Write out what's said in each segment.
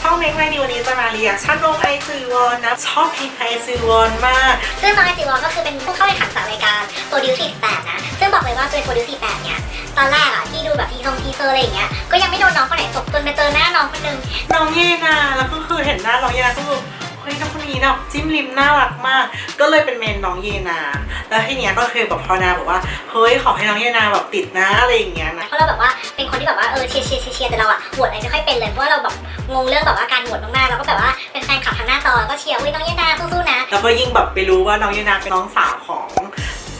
ช่องเมกไมดีวันนี้จะมาเรียกชั่นลงไอซีวอนนะชอบเพลงไอซีวอนมาก ซึ่งน้องไอซีวอนก็คือเป็นผู้เข้าแข่งขันจากรายการโปรดิว48นะ ซึ่งบอกเลยว่าเป็นโปรดิว48เนี่ย ตอนแรกอะที่ดูแบบทีทงทีเซอร์อะไรอย่างเงี้ย ก็ยังไม่โดนน้องคนไหนตกจนไปเจอหน้าน้องคนหนึงน้องเยนาแล้วก็คือเห็นหน้าน้องเยนาก็คือ เฮ้ยน้องคนนี้แบบจิ้มลิมน่ารักมาก ก็เลยเป็นเมนน้องเยนา แล้วทีเนี้ยก็คือแบบพอนาบอกว่าเฮ้ยขอให้น้องเยนาแบบติดนะอะไรอย่างเงี้ยนะเพราะเราแบบว่าเป็นคนที่แบบว่าเออเชียร์เชียร์เชียร์เชียร์แต่เราอะโหวตอะไรไม่ค่อยเป็นเลยเพราะว่าเราแบบงงเรื่องแบบว่าการโหวตมากๆเราก็แบบว่าเป็นแฟนคลับทางหน้าจอแล้วก็เชียร์อุ้ยน้องเยนาสู้ๆนะแล้วก็ยิ่งแบบไปรู้ว่าน้องเยนาเป็นน้องสาวของ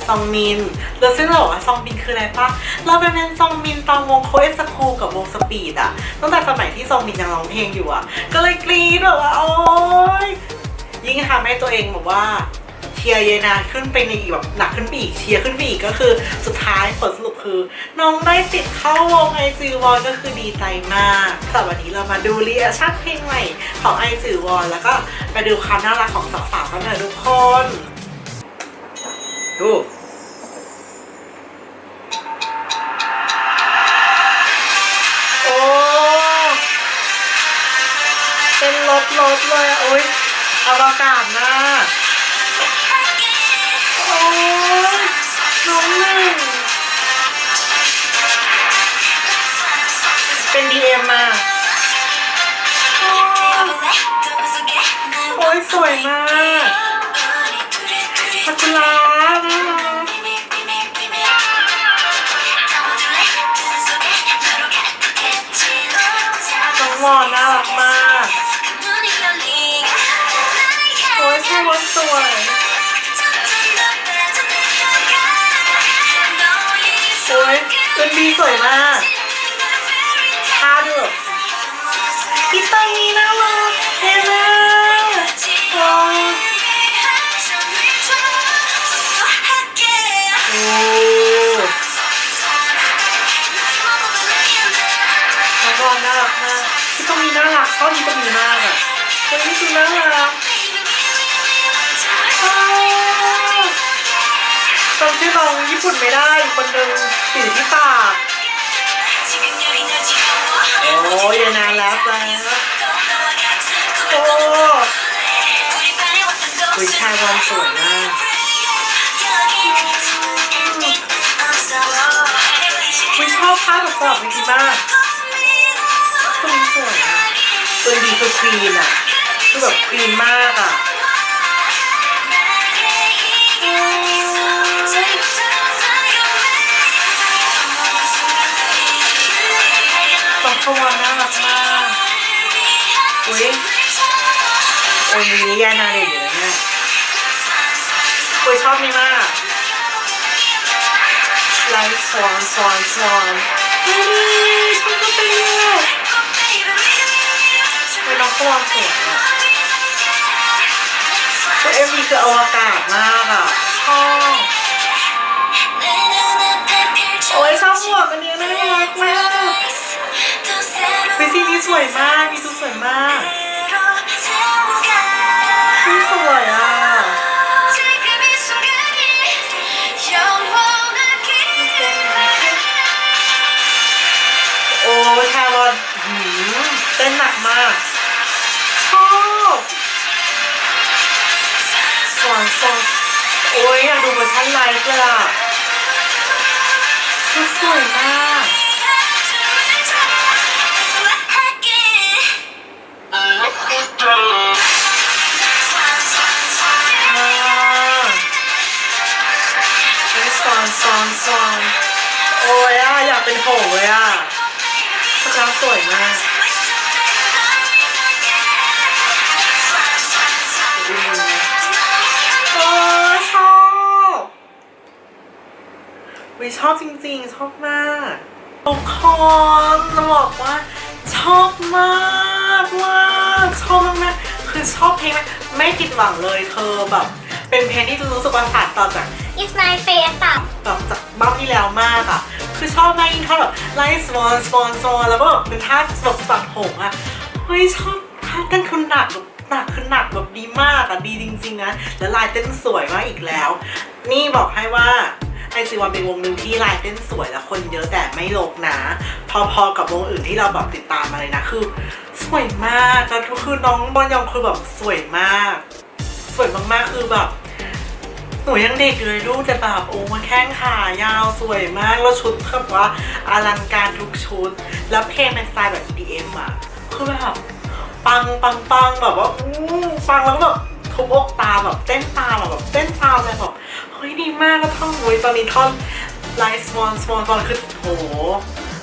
ซองมินแล้วซึ่งเราบอกว่าซองมินคืออะไรปะเราเป็นเมนซองมินตอนวงโคเอสคูกับวงสปีดอะตั้งแต่สมัยที่ซองมินยังร้องเพลงอยู่อะก็เลยกรี๊ดแบบว่าโอ๊ยยิ่งทำให้ตัวเองแบบว่าเชียร์เยนาขึ้นไปในอีกแบบหนักขึ้นไปอีกเชียร์ขึ้นไปอีกก็คือสุดท้ายผลสรุปคือ น้องได้ติดเข้าวงไอซีวอนก็คือดีใจมากสำหรับวันนี้เรามาดูรีแอคชั่นเพลงใหม่ของไอซีวอนแล้วก็ไปดูความน่ารักของสาวๆกันเถอะทุกคน ดู รถรถเลยอะโอ้ยอวกาศมากโอ้ยน้องหนึ่งเป็นดีเอ็มมาโอ้ยสวยมากซากุระน่ารักน้องวอนน่ารักมาก สวยโอ้ยเป็นบีสวยมากท่าดูแบบกีตาร์นี้น่ารักเท่มากโอ้โอ้น้องวอนน่ารักมากที่ตรงนี้น่ารักชอนี้ตรงนี้มากอะตรงนี้จริงน่ารัก จำชื่อน้องญี่ปุ่นไม่ได้อีกคนนึงติดที่ปากโอ้ยนานแล้วแล้วโอ้วิชาวันสวยมากวิชอบภาพประกอบวิธีมากตัวนี้สวยอะตัวดีคือควีนอะคือแบบควีนมากอะ ตองขวน่ารักมากอุ้ยโอ้ยมีนิยายนาเด่นอยู่นะเนี่ยอุ้ยชอบนี่มากไลท์สวอนสวอนสวอนเฮ้ยชอบก็เป็นเลยเฮ้ยน้องขวสวยอะเอ็มวีคืออวกาศมากอะชอบ สอนสอนโอ้ยอยากดูเวอร์ชันไลฟ์เลยอะชุดสวยมากอ่านี่สอนสอนโอ้ยอะอยากเป็นโหเลยอะสักาวสวยมาก อบจริงๆ ชอบมากทุกคนจะบอกว่าชอบมากมากชอบมากๆคือชอบเพลงมากไม่ผิดหวังเลยเธอแบบ เป็นเพลงที่รู้สึกว่าผ่านต่อจาก It's my face อะแบบจากบ้าที่แล้วมากอะคือชอบมากยิ่งท่าแบบไล่สปอนสปอนสปอนแล้วก็แบบเป็นท่าแบบสับหงอะเฮ้ยชอบท่าเต้นคือหนักแบบหนักคือหนักแบบดีมากอะดีจริงๆนะแล้วลายเต้นสวยมากอีกแล้ว นี่บอกให้ว่า ไอซีวันเป็นวงหนึ่งที่ลายเต้นสวยและคนเยอะแต่ไม่ลกนะพอๆกับวงอื่นที่เราแบบติดตามมาเลยนะคือ สวยมากแล้วก็คือน้องบอลยองคือแบบสวยมาก สวยมากๆคือแบบหนูยังเด็กเลยลูกแต่แบบโอ้มาแข้งขายาวสวยมากแล้วชุดแบบว่าอลังการทุกชุด แล้วเพลงเป็นสไตล์แบบ EDM อะคือแบบปังปังปังแบบว่าอู้ฟังแล้วก็แบบทุบอกตาแบบเต้นตามแบบเต้นตามเลยแบบ ฮ้ยดีมากแล้วท่อนโอ้ยตอนนี้ท่อนไลฟ์สมอนสมอนตอนคือโห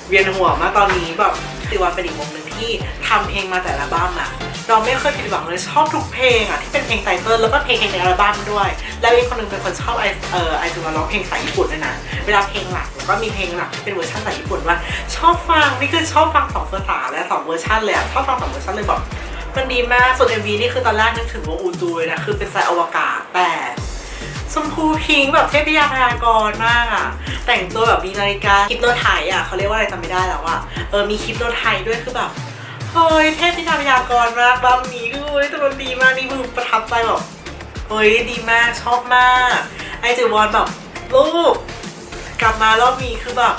เวียนหัวมากตอนนี้แบบติวันเป็นอีกวงหนึ่งที่ทำเพลงมาแต่ละบ้ามอะเราไม่เคยผิดหวังเลยชอบทุกเพลงอะที่เป็นเพลงไตเติ้ลแล้วก็เพลงในอัลบั้มด้วย แล้วอีกคนหนึงเป็นคนชอบไอเอ่อไอจูมาร้องเพลงสายญี่ปุ่นด้วยนะเวลาเพลงหลักแล้วก็มีเพลงหลักที่เป็นเวอร์ชันสายญี่ปุ่นว่า ชอบฟังนี่คือชอบฟังสองภาษาและสองเวอร์ชันเลยอะชอบฟังสองเวอร์ชันเลยแบบมันดีมากส่วน MV นี่คือตอนแรกนึกถึงวงอูจูเลยนะคือเป็นสายอวกาศแต่ ชมพูพิงค์แบบเทพยาพยากรมากอะแต่งตัวแบบมีนาฬิกาคลิปโนไทยอะเขาเรียกว่าอะไรจำไม่ได้แล้วอะเออมีคลิปโนไทยด้วยคือแบบเฮ้ยเทพยาพยากรมากบ้ามนี้คือเฮ้ยแต่มันดีมากนี่มือประทับใจแบบเฮ้ยดีมากชอบมากไอจิวอนแบบลูกกลับมารอบนี้คือแบบ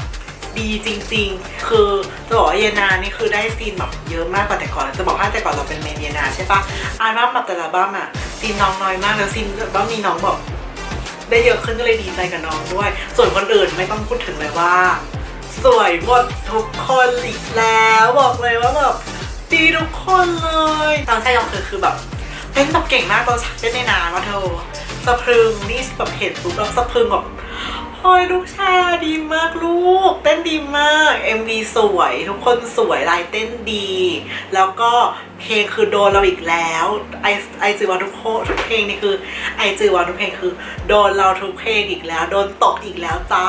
ดีจริง ๆ คือจะบอกว่าเยนานี่คือได้ซีนแบบเยอะมากกว่าแต่ก่อน จะบอกว่าแต่ก่อนเราเป็นเมนเยนาใช่ปะอัลบั้มแบบแต่ละบั้มอะซีนน้องน้อยมากแล้วซีนบั้มมีน้องแบบ ได้เยอะขึ้นก็เลยดีใจกับน้องด้วย ส่วนคนอื่นไม่ต้องพูดถึงเลยว่า สวยหมดทุกคนอีกแล้วบอกเลยว่าแบบดีทุกคนเลยตอนใช่ยองคือคือแบบเต้นแบบเก่งมากตอนฉากเต้นในนานว่าเธอ สะพรึงนี่แบบเห็นปุ๊บแล้วสะพรึงแบบเฮ้ยลูกชาดีมากลูก เต้นดีมาก MV สวย ทุกคนสวยลายเต้นดี แล้วก็เพลงคือโดนเราอีกแล้วไอไอจือวันทุกโคทุกเพลงนี่คือไอจือวันทุกเพลงคือ โดนเราทุกเพลงอีกแล้ว โดนตกอีกแล้วจ้า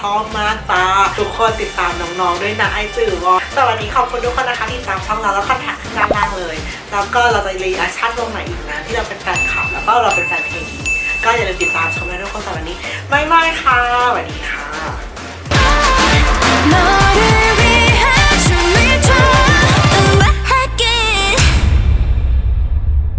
ชอบมากจ้าทุกคนติดตามน้องๆด้วยนะไอจือวอนสวัสดีขอบคุณทุกคนนะคะที่ติดตามช่องเราแล้วคอนแทคข้างด้านล่างเลย แล้วก็เราจะรีแอคชั่นลงไหนอีกนะที่เราเป็นแฟนคลับแล้วก็เราเป็นแฟนเพลง ก็อย่าลืมติดตามชมและทุกคนสำหรับวันนี้ไม่ไม่ค่ะสวัสดีค่ะ